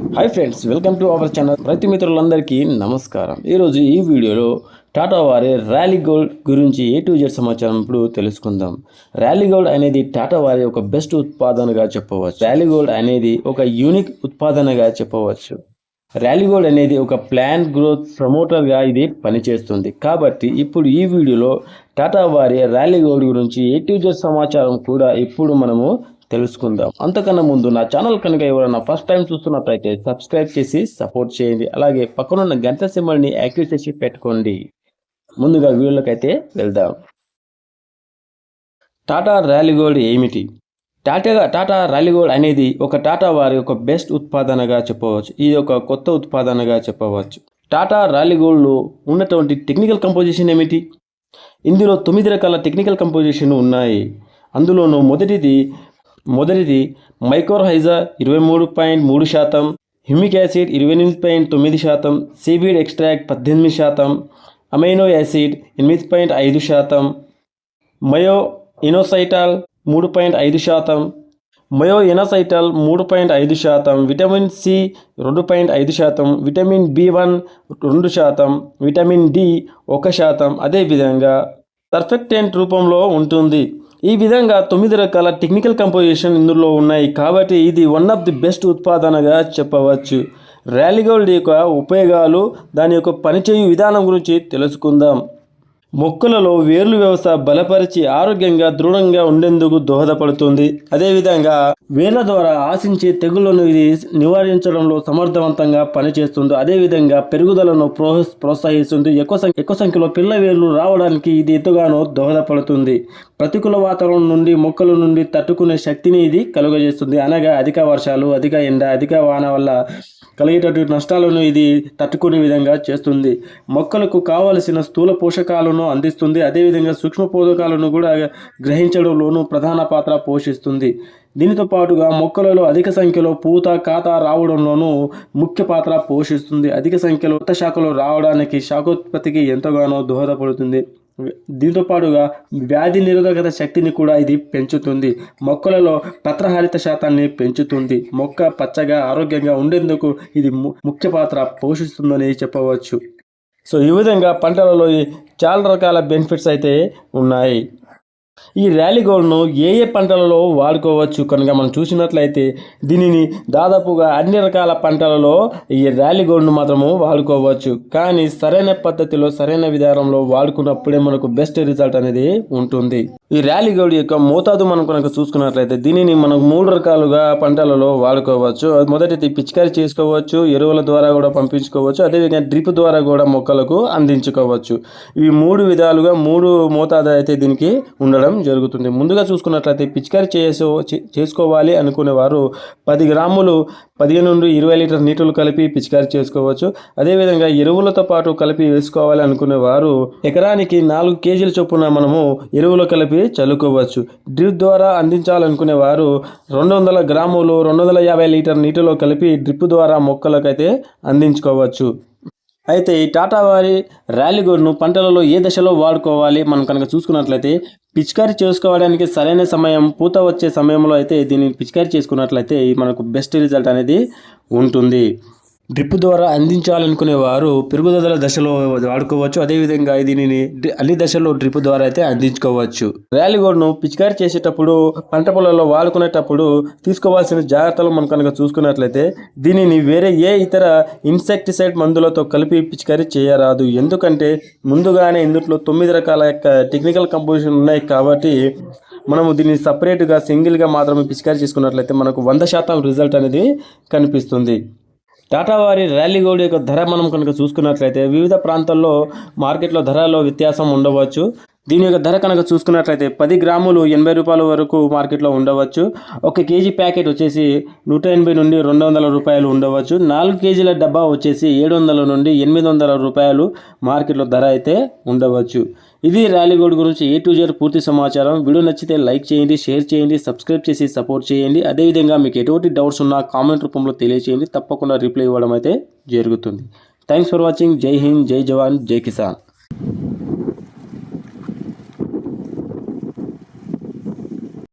Hi friends welcome to our channel ప్రతి మిత్రులందరికీ నమస్కారం ఈరోజు ఈ వీడియోలో టాటా వారి ర్యాలీ గోల్డ్ గురించి ఏ టు జెడ్ సమాచారం ఇప్పుడు తెలుసుకుందాం. ర్యాలీ గోల్డ్ అనేది టాటా వారి ఒక బెస్ట్ ఉత్పాదనగా చెప్పవచ్చు. ర్యాలీ గోల్డ్ అనేది ఒక యూనిక్ ఉత్పాదనగా చెప్పవచ్చు. ర్యాలీ గోల్డ్ అనేది ఒక ప్లాన్ గ్రోత్ ప్రమోటర్గా ఇది పనిచేస్తుంది. కాబట్టి ఇప్పుడు ఈ వీడియోలో టాటా వారి ర్యాలీ గోల్డ్ గురించి ఏ టు జెడ్ సమాచారం కూడా ఇప్పుడు మనము తెలుసుకుందాం. అంతకన్నా ముందు నా ఛానల్ కనుక ఎవరైనా ఫస్ట్ టైం చూస్తున్నట్లయితే సబ్స్క్రైబ్ చేసి సపోర్ట్ చేయండి. అలాగే పక్కనున్న గంట సింబల్ని యాక్టివ్ చేసి పెట్టుకోండి. ముందుగా వీడియోలోకి అయితే వెళ్దాం. టాటా ర్యాలీ గోల్డ్ ఏమిటి? టాటా టాటా ర్యాలీ గోల్డ్ అనేది ఒక టాటా వారి ఒక బెస్ట్ ఉత్పాదనగా చెప్పవచ్చు. ఇది ఒక కొత్త ఉత్పాదనగా చెప్పవచ్చు. టాటా ర్యాలీ గోల్డ్లో ఉన్నటువంటి టెక్నికల్ కంపోజిషన్ ఏమిటి? ఇందులో తొమ్మిది రకాల టెక్నికల్ కంపోజిషన్ ఉన్నాయి. అందులోనూ మొదటిది మొదటిది మైక్రోహైజా ఇరవై మూడు పాయింట్ మూడు శాతం హ్యూమిక్ యాసిడ్ ఇరవై ఎనిమిది పాయింట్ తొమ్మిది శాతం సీబీడ్ ఎక్స్ట్రాక్ట్ పద్దెనిమిది శాతం అమైనో యాసిడ్ ఎనిమిది పాయింట్ ఐదు శాతం మయో ఇనోసైటాల్ మూడు పాయింట్ ఐదు శాతం మయో ఇనోసైటాల్ మూడు పాయింట్ ఐదు శాతం విటమిన్ సి రెండు పాయింట్ ఐదు శాతం విటమిన్ బి వన్ రెండు శాతం విటమిన్ డి ఒక శాతం అదేవిధంగా సర్ఫెక్టెంట్ రూపంలో ఉంటుంది. ఈ విధంగా తొమ్మిది రకాల టెక్నికల్ కంపోజిషన్ ఇందులో ఉన్నాయి కాబట్టి ఇది వన్ ఆఫ్ ది బెస్ట్ ఉత్పాదనగా చెప్పవచ్చు. ర్యాలీ గోల్డ్ యొక్క ఉపయోగాలు దాని యొక్క పనిచేయు విధానం గురించి తెలుసుకుందాం. మొక్కలలో వేర్లు వ్యవస్థ బలపరిచి ఆరోగ్యంగా దృఢంగా ఉండేందుకు దోహదపడుతుంది. అదేవిధంగా వేర్ల ద్వారా ఆశించే తెగుళ్ళను ఇది నివారించడంలో సమర్థవంతంగా పనిచేస్తుంది. అదేవిధంగా పెరుగుదలను ప్రోహ ప్రోత్సహిస్తుంది. ఎక్కువ సంఖ్య ఎక్కువ సంఖ్యలో పిల్ల వేర్లు రావడానికి ఇది ఎంతగానో దోహదపడుతుంది. ప్రతికూల వాతావరణం నుండి మొక్కల నుండి తట్టుకునే శక్తిని ఇది కలుగజేస్తుంది. అనగా అధిక వర్షాలు అధిక ఎండ అధిక వాన వల్ల కలిగేటటువంటి నష్టాలను ఇది తట్టుకునే విధంగా చేస్తుంది. మొక్కలకు కావలసిన స్థూల పోషకాలను అందిస్తుంది. అదేవిధంగా సూక్ష్మ పోషకాలను కూడా గ్రహించడంలోనూ ప్రధాన పాత్ర పోషిస్తుంది. దీనితో పాటుగా మొక్కలలో అధిక సంఖ్యలో పూత కాత రావడంలోనూ ముఖ్య పాత్ర పోషిస్తుంది. అధిక సంఖ్యలో కొత్త శాఖలు రావడానికి శాఖోత్పత్తికి ఎంతగానో దోహదపడుతుంది. దీంతో పాటుగా వ్యాధి నిరోధకత శక్తిని కూడా ఇది పెంచుతుంది. మొక్కలలో పత్రహరిత శాతాన్ని పెంచుతుంది. మొక్క పచ్చగా ఆరోగ్యంగా ఉండేందుకు ఇది ము- ముఖ్య పాత్ర పోషిస్తుందని చెప్పవచ్చు. సో ఈ విధంగా పంటలలో చాలా రకాల బెనిఫిట్స్ అయితే ఉన్నాయి. ఈ ర్యాలీ గోల్డ్ను ఏ ఏ పంటలలో వాడుకోవచ్చు కనుక మనం చూసినట్లయితే దీనిని దాదాపుగా అన్ని రకాల పంటలలో ఈ ర్యాలీ గోల్డ్ను మాత్రము వాడుకోవచ్చు. కానీ సరైన పద్ధతిలో సరైన విధానంలో వాడుకున్నప్పుడే మనకు బెస్ట్ రిజల్ట్ అనేది ఉంటుంది. ఈ ర్యాలీ గౌడి యొక్క మోతాదు మనం కనుక చూసుకున్నట్లయితే దీనిని మనం మూడు రకాలుగా పంటలలో వాడుకోవచ్చు. మొదటిది పిచికారి చేసుకోవచ్చు ఎరువుల ద్వారా కూడా పంపించుకోవచ్చు అదేవిధంగా డ్రిప్ ద్వారా కూడా మొక్కలకు అందించుకోవచ్చు. ఈ మూడు విధాలుగా మూడు మోతాదు అయితే దీనికి ఉండడం జరుగుతుంది. ముందుగా చూసుకున్నట్లయితే పిచికారి చేసే చేసుకోవాలి అనుకునే వారు పది గ్రాములు పదిహేను నుండి ఇరవై లీటర్ నీటిలో కలిపి పిచికారి చేసుకోవచ్చు. అదేవిధంగా ఎరువులతో పాటు కలిపి వేసుకోవాలి అనుకునే వారు ఎకరానికి నాలుగు కేజీల చొప్పున మనము ఎరువులు కలిపి చల్లుకోవచ్చు. డ్రిప్ ద్వారా అందించాలనుకునే వారు రెండు వందల గ్రాములు రెండు వందల యాభై లీటర్ నీటిలో కలిపి డ్రిప్ ద్వారా మొక్కలకైతే అందించుకోవచ్చు. అయితే ఈ టాటా వారి ర్యాలీ గోడ్ను పంటలలో ఏ దశలో వాడుకోవాలి? మనం కనుక చూసుకున్నట్లయితే పిచికారి చేసుకోవడానికి సరైన సమయం పూత వచ్చే సమయంలో అయితే దీన్ని పిచికారి చేసుకున్నట్లయితే మనకు బెస్ట్ రిజల్ట్ అనేది ఉంటుంది. డ్రిప్ ద్వారా అందించాలనుకునే వారు పెరుగుదల దశలో వాడుకోవచ్చు. అదేవిధంగా దీనిని అన్ని దశల్లో డ్రిప్ ద్వారా అయితే అందించుకోవచ్చు. ర్యాలీగోడ్ను పిచికారి చేసేటప్పుడు పంట పొలాల్లో వాడుకునేటప్పుడు తీసుకోవాల్సిన జాగ్రత్తలు మనం కనుక చూసుకున్నట్లయితే దీనిని వేరే ఏ ఇతర ఇన్సెక్టిసైడ్ మందులతో కలిపి పిచికారి చేయరాదు. ఎందుకంటే ముందుగానే ఇందులో తొమ్మిది రకాల యొక్క టెక్నికల్ కంపోజిషన్ ఉన్నాయి కాబట్టి మనము దీన్ని సపరేట్గా సింగిల్గా మాత్రమే పిచికారి చేసుకున్నట్లయితే మనకు వంద శాతం రిజల్ట్ అనేది కనిపిస్తుంది. టాటా వారి ర్యాలీ గోల్డ్ యొక్క ధర మనం కనుక చూసుకున్నట్లయితే వివిధ ప్రాంతాల్లో మార్కెట్లో ధరలో వ్యత్యాసం ఉండవచ్చు. దీని యొక్క ధర కనుక చూసుకున్నట్లయితే పది గ్రాములు ఎనభై రూపాయల వరకు మార్కెట్లో ఉండవచ్చు. ఒక కేజీ ప్యాకెట్ వచ్చేసి నూట ఎనభై నుండి రెండు వందల రూపాయలు ఉండవచ్చు. నాలుగు కేజీల డబ్బా వచ్చేసి ఏడు వందల నుండి ఎనిమిది వందల రూపాయలు మార్కెట్లో ధర అయితే ఉండవచ్చు. ఇది ర్యాలీగోడ్ గురించి ఏ టు జెడ్ పూర్తి సమాచారం. వీడియో నచ్చితే లైక్ చేయండి షేర్ చేయండి సబ్స్క్రైబ్ చేసి సపోర్ట్ చేయండి. అదేవిధంగా మీకు ఎటువంటి డౌట్స్ ఉన్నా కామెంట్ రూపంలో తెలియచేయండి. తప్పకుండా రిప్లై ఇవ్వడం అయితే జరుగుతుంది. Thanks for watching. జై హింద్ జై జవాన్ జై కిసాన్.